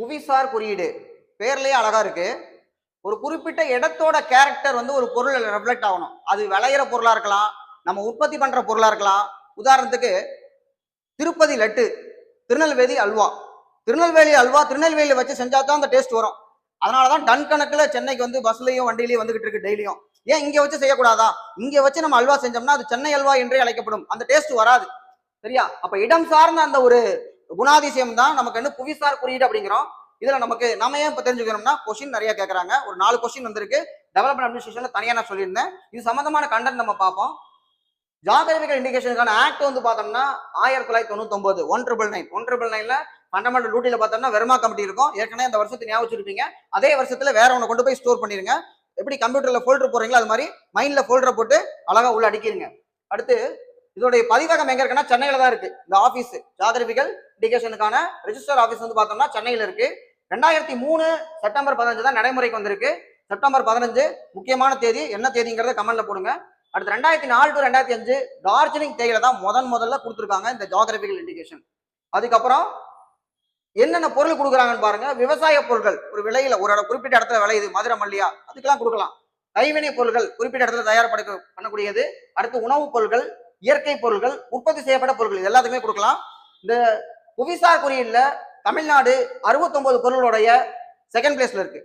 புவிசார் குறியீடு. பேர்லயே அழகா இருக்கு. ஒரு குறிப்பிட்ட இடத்தோட கேரக்டர் வந்து ஒரு பொருள் ரெஃப்ளெக்ட் ஆகணும். அது விளையிற பொருளா இருக்கலாம் நம்ம உற்பத்தி பண்ற பொருளா இருக்கலாம். உதாரணத்துக்கு திருப்பதி லட்டு திருநெல்வேலி அல்வா. திருநெல்வேலி அல்வா திருநெல்வேலியை வச்சு செஞ்சா தான் அந்த டேஸ்ட் வரும். அதனாலதான் டன் கணக்குல சென்னைக்கு வந்து பஸ்லயும் வண்டியிலயும் வந்துகிட்டு இருக்கு டெய்லியும். ஏன் இங்க வச்சு செய்யக்கூடாதா? இங்க வச்சு நம்ம அல்வா செஞ்சோம்னா அது சென்னை அல்வா என்றே அழைக்கப்படும். அந்த டேஸ்ட் வராது. சரியா? அப்ப இடம் சார்ந்த அந்த ஒரு குணாதிசயம் தான் நமக்கு என்ன புவிசார் குறியீடு அப்படிங்கிறோம். இதுல நமக்கு நம்ம ஏன் இப்ப தெரிஞ்சுக்கணும்னா கொஸ்டின் நிறைய கேட்கறாங்க ஒரு நாலு கொஸ்டின் வந்திருக்கு. டெவலப்மெண்ட் அட்மினிஸ்ட்ரேஷன்ல தனியா நான் சொல்லியிருந்தேன். இது சம்பந்தமான கண்டென்ட் நம்ம பார்ப்போம். ஜாகிரபிக்கல் இண்டிகேஷனுக்கான ஆக்ட் வந்து பார்த்தோம்னா ஆயிரத்தி தொள்ளாயிரத்தி தொண்ணூத்தொன்பது one triple nine one triple நைன்ல ஃபண்டமெண்டல் டியூட்டில பார்த்தோம்னா வெர்மா கமிட்டி இருக்கும். ஏற்கனவே இந்த வருஷத்தை ஞாபகம் வச்சிருப்பீங்க. அதே வருஷத்துல வேற ஒன்று கொண்டு போய் ஸ்டோர் பண்ணிருங்க. எப்படி கம்ப்யூட்டர்ல ஃபோல்டர் போறீங்களோ அது மாதிரி மைண்ட்ல ஃபோல்டரை போட்டு அழகா உள்ள அடிக்கிறீங்க அடுத்து இதோடைய பதிவகம் எங்க இருக்குன்னா சென்னையில தான் இருக்கு. இந்த ஆபீஸ் ஜாகிரபிக்கல் இண்டிகேஷனுக்கான ரெஜிஸ்டர் ஆபீஸ் வந்து பார்த்தோம்னா சென்னையில இருக்கு. ரெண்டாயிரத்தி மூணு செப்டம்பர் பதினஞ்சு தான் நடைமுறைக்கு வந்திருக்கு. செப்டம்பர் பதினஞ்சு முக்கியமான தேதி என்ன தேதிங்கிறத கமெண்ட்ல போடுங்க. அடுத்து ரெண்டாயிரத்தி நாலு டு ரெண்டாயிரத்தி அஞ்சு டார்ஜிலிங் தேயிலை தான் முதன் முதல்ல கொடுத்துருக்காங்க இந்த ஜாகிரபிகல் இண்டிகேஷன் அதுக்கப்புறம் என்னென்ன பொருள் கொடுக்குறாங்கன்னு பாருங்க. விவசாய பொருட்கள் ஒரு விலையில ஒரு இடம் குறிப்பிட்ட இடத்துல விளையுது மதுரை மல்லியா அதுக்கெல்லாம் கொடுக்கலாம். கைவினை பொருட்கள் குறிப்பிட்ட இடத்துல தயார்படுத்த பண்ணக்கூடியது. அடுத்து உணவுப் பொருட்கள் இயற்கை பொருட்கள் உற்பத்தி செய்யப்பட்ட பொருட்கள் இது எல்லாத்துக்குமே கொடுக்கலாம். இந்த புவிசார் குறியீடுல தமிழ்நாடு 69 பொருளுடைய செகண்ட் பிளேஸ்ல இருக்கு.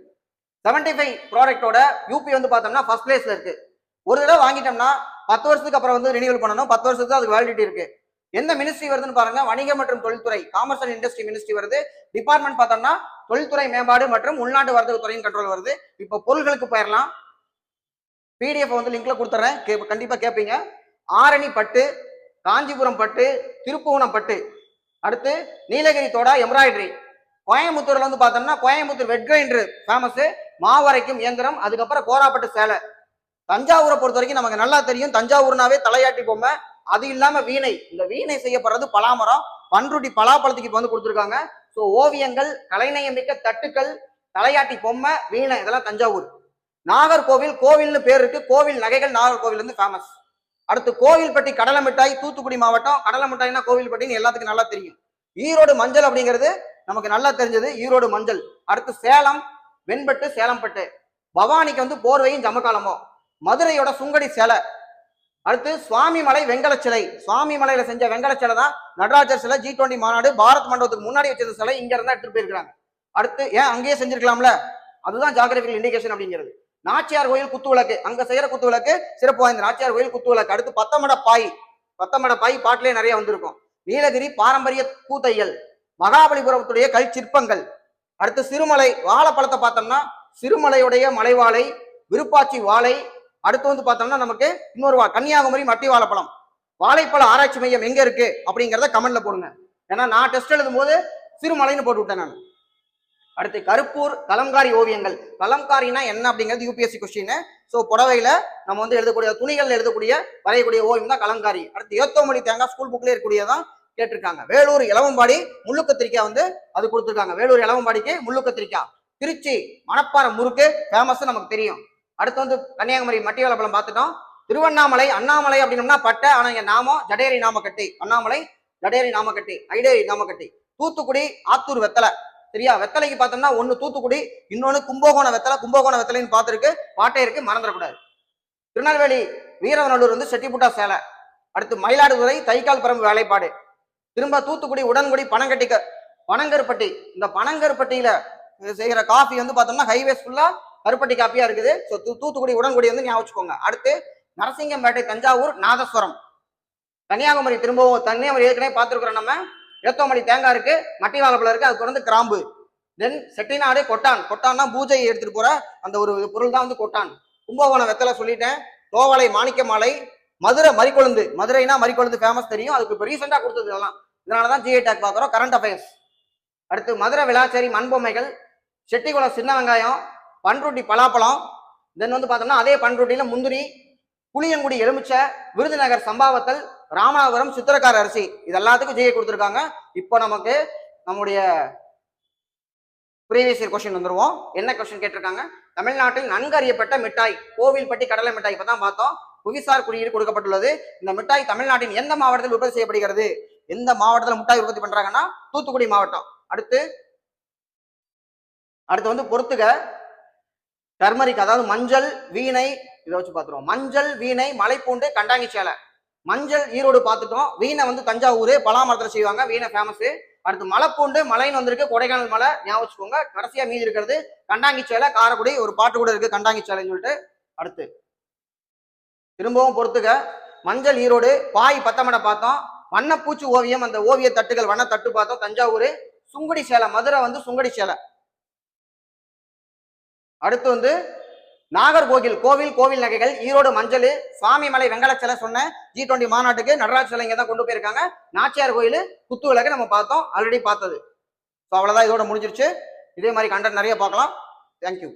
75 ஃபைவ் ப்ராடக்டோட யூபி வந்து பார்த்தோம்னா ஃபர்ஸ்ட் பிளேஸ்ல இருக்கு. ஒரு தடவை வாங்கிட்டோம்னா பத்து வருஷத்துக்கு அப்புறம் வந்து ரினியூவல் பண்ணணும். பத்து வருஷத்துக்கு அதுக்கு வேலிடிட்டி இருக்கு. எந்த மினிஸ்ட்ரி வருதுன்னு பாருங்க. வணிக மற்றும் தொழில்துறை காமர்ஸ் அண்ட் இண்டஸ்ட்ரி மினிஸ்ட்ரி வருது. டிபார்ட்மெண்ட் பார்த்தோம்னா தொழில்துறை மேம்பாடு மற்றும் உள்நாட்டு வர்த்தக துறையின் கண்ட்ரோல் வருது. இப்போ பொருள்களுக்கு போயிடலாம் பிடிஎஃப் வந்து லிங்க்ல கொடுத்துறேன். கே கண்டிப்பா கேட்பீங்க ஆரணி பட்டு காஞ்சிபுரம் பட்டு திருப்புவனம் பட்டு அடுத்து நீலகிரி தோடா எம்ப்ராய்டரி கோயம்புத்தூர்ல வந்து பார்த்தோம்னா கோயம்புத்தூர் வெட் கிரைண்டர் ஃபேமஸ் மாவரைக்கும் இயந்திரம் அதுக்கப்புறம் கோராப்பட்டு சேலை. தஞ்சாவூரை பொறுத்த வரைக்கும் நமக்கு நல்லா தெரியும். தஞ்சாவூர்னாவே தலையாட்டி பொம்மை. அது இல்லாம வீணை. இந்த வீணை செய்யப்படுறது பலாமரம். பன்ருட்டி பலாப்பழத்துக்கு இப்போ வந்து கொடுத்துருக்காங்க. ஸோ ஓவியங்கள் கலைநயமிக்க தட்டுக்கள் தலையாட்டி பொம்மை வீணை இதெல்லாம் தஞ்சாவூர். நாகர்கோவில் கோவில்னு பேர் இருக்கு. கோவில் நகைகள் நாகர்கோவில் வந்து ஃபேமஸ் அடுத்து கோவில்பட்டி கடலை மிட்டாய் தூத்துக்குடி மாவட்டம். கடலை மிட்டாய்னா கோவில்பட்டின்னு எல்லாத்துக்கும் நல்லா தெரியும். ஈரோடு மஞ்சள் அப்படிங்கிறது நமக்கு நல்லா தெரிஞ்சது. ஈரோடு மஞ்சள். அடுத்து சேலம் வெண்பட்டு சேலம்பட்டு. பவானிக்கு வந்து போர்வையும் ஜமக்காலமோ மதுரையோட சுங்கடி சேலை. அடுத்து சுவாமிமலை வெங்கல சிலை சுவாமிமலையில செஞ்ச வெங்கல சிலை தான் நடராஜர் சிலை ஜி டுவெண்ட்டி மாநாடு பாரத் மண்டபத்துக்கு முன்னாடி வச்சிருந்த சிலை இங்க இருந்தா எடுத்துட்டு போயிருக்காங்க அடுத்து ஏன் அங்கேயே செஞ்சிருக்கலாம்ல? அதுதான் ஜாகிரபிக்கல் இண்டிகேஷன் அப்படிங்கிறது. நாச்சியார் கோயில் குத்து விளக்கு அங்க செய்யற குத்து விளக்கு சிறப்பு வாய்ந்த நாச்சியார் கோயில் குத்து விளக்கு. அடுத்து பத்தமட பாய் பத்தமட பாய் பாட்டிலே நிறைய வந்திருக்கும். நீலகிரி பாரம்பரிய கூத்தையல் மகாபலிபுரத்துடைய கல் சிற்பங்கள் அடுத்து சிறுமலை வாழைப்பழத்தை பார்த்தோம்னா சிறுமலையுடைய மலைவாழை விருப்பாச்சி வாழை. அடுத்து வந்து பார்த்தோம்னா நமக்கு இன்னொரு வா கன்னியாகுமரி மட்டி வாழைப்பழம். வாழைப்பழ ஆராய்ச்சி மையம் எங்க இருக்கு அப்படிங்கிறத கமெண்ட்ல போடுங்க. ஏன்னா நான் டெஸ்ட் எழுதும் போது சிறுமலைன்னு போட்டு விட்டேன் நான். அடுத்து கருப்பூர் கலம்காரி ஓவியங்கள். கலம்காரினா என்ன அப்படிங்கிறது யூபிஎஸ்சி கொஸ்டின் ஸோ புடவையில நம்ம வந்து எழுதக்கூடிய துணிகள் எழுதக்கூடிய வரையக்கூடிய ஓவியம் தான் கலம்காரி. அடுத்து ஏத்தோமொழி தேங்காய் ஸ்கூல் புக்ல இருக்கக்கூடியதான் கேட்டிருக்காங்க. வேலூர் இளவம்பாடி முள்ளு கத்திரிக்காய் வந்து அது கொடுத்துருக்காங்க. வேலூர் இளவம்பாடிக்கு முள்ளு கத்திரிக்காய் திருச்சி மணப்பாறை முறுக்கு ஃபேமஸ் நமக்கு தெரியும். அடுத்து வந்து கன்னியாகுமரி மட்டி பார்த்துட்டோம். திருவண்ணாமலை அண்ணாமலை அப்படின்னம்னா பட்டை ஆனால் இங்கே நாமம் ஜடேரி நாமக்கட்டி. அண்ணாமலை ஜடேரி நாமக்கட்டி ஐடேரி நாமக்கட்டி. தூத்துக்குடி ஆத்தூர் வெத்தலை. சரியா? வெத்தலைக்கு பார்த்தோம்னா ஒன்று தூத்துக்குடி இன்னொன்று கும்பகோண வெத்தலை கும்பகோண வெத்தலைன்னு பார்த்துருக்கு. பாட்டை இருக்கு மறந்துடக்கூடாது. திருநெல்வேலி வீரவநல்லூர் வந்து செட்டிப்புட்டா சேலை. அடுத்து மயிலாடுதுறை தைக்கால் பரம்பு வேலைப்பாடு. திரும்ப தூத்துக்குடி உடன்குடி பனங்கட்டி பனங்கருப்பட்டி. இந்த பனங்கருப்பட்டியில செய்கிற காஃபி வந்து பார்த்தோம்னா ஹைவேஸ் ஃபுல்லா கருப்பட்டி காப்பியா இருக்குது. ஸோ தூத்துக்குடி உடன்குடி வந்து ஞாபகம் வச்சுக்கோங்க. அடுத்து நரசிங்கம்பேட்டை தஞ்சாவூர் நாதஸ்வரம். கன்னியாகுமரி திரும்பவும் கன்னியாகுமரி ஏற்கனவே பார்த்துருக்குறோம் நம்ம. ஏத்தோமணி தேங்காய் இருக்கு மட்டி வாழைப்பழம் இருக்கு அது தொடர்ந்து கிராம்பு. தென் செட்டிநாடு கொட்டான். கொட்டான்னா பூஜை எடுத்துட்டு போற அந்த ஒரு பொருள் தான் வந்து கொட்டான். கும்பகோணம் வெத்தலை சொல்லிட்டேன். தோவளை மாணிக்க மாலை மதுரை மறிக்கொழுந்து. மதுரைனா மறிக்கொழுந்து ஃபேமஸ் தெரியும். அதுக்கு இப்போ ரீசெண்டாக கொடுத்தது இதெல்லாம். இதனால தான் ஜிஐ டேக் பார்க்குறோம். கரண்ட் அஃபேர்ஸ் அடுத்து மதுரை விளாச்சேரி மண்பொம்மைகள் செட்டிக்குளம் சின்ன வெங்காயம். பன்ருட்டி பலாப்பழம். தென் வந்து பார்த்தோம்னா அதே பன்ருட்டியில் முந்திரி புளியங்குடி எலுமிச்சை விருதுநகர் சம்பாவத்தல் ராமநாதபுரம் சித்திரக்கார அரிசி. இது எல்லாத்துக்கும் ஜெய கொடுத்துருக்காங்க. இப்போ நமக்கு நம்முடைய ப்ரீவியஸ் இயர் கொஸ்டின் வந்துருவோம். என்ன கொஸ்டின் கேட்டிருக்காங்க? தமிழ்நாட்டில் நன்கு அறியப்பட்ட மிட்டாய் கோவில்பட்டி கடலை மிட்டாய் இப்போ தான் பார்த்தோம். புவிசார் குறியீடு கொடுக்கப்பட்டுள்ளது. இந்த மிட்டாய் தமிழ்நாட்டின் எந்த மாவட்டத்தில் உற்பத்தி செய்யப்படுகிறது? எந்த மாவட்டத்தில் மிட்டாய் உற்பத்தி பண்றாங்கன்னா தூத்துக்குடி மாவட்டம். அடுத்து அடுத்து வந்து பொறுத்துக. டர்மரிக் அதாவது மஞ்சள் வீணை இதை வச்சு பார்த்துருவோம். மஞ்சள் வீணை மலைப்பூண்டு கண்டாங்கி சேலை. மஞ்சள் ஈரோடு பார்த்துட்டோம். வீணை வந்து தஞ்சாவூர் பலாமரத்தில் செய்வாங்க. வீணை ஃபேமஸு அடுத்து மலைப்பூண்டு மலைன்னு வந்திருக்கு. கொடைக்கானல் மலை. ஞாபகம் வச்சுக்கோங்க. கடைசியாக மீதி இருக்கிறது கண்டாங்கி சேலை காரைக்குடி. ஒரு பாட்டு கூட இருக்குது கண்டாங்கி சேலைன்னு சொல்லிட்டு. அடுத்து திரும்பவும் பொறுத்துக்க மஞ்சள் ஈரோடு பாய் பத்தமடை பார்த்தோம். வண்ணப்பூச்சி ஓவியம் அந்த ஓவிய தட்டுகள் வண்ண தட்டு பார்த்தோம். தஞ்சாவூர் சுங்குடி சேலை மதுரை வந்து சுங்குடி சேலை. அடுத்து வந்து நாகர்கோவில் கோவில் கோவில் நகைகள் ஈரோடு மஞ்சள் சுவாமிமலை வெங்கல சிலை சொன்ன ஜி டுவெண்ட்டி மாநாட்டுக்கு நடராஜ் சிலை தான் கொண்டு போயிருக்காங்க. நாச்சியார் கோயில் குத்து விளக்கு நம்ம பார்த்தோம் ஆல்ரெடி பார்த்தது. ஸோ அவ்வளோதான் இதோட முடிஞ்சிருச்சு. இதே மாதிரி கண்டென்ட் நிறைய பார்க்கலாம். தேங்க்யூ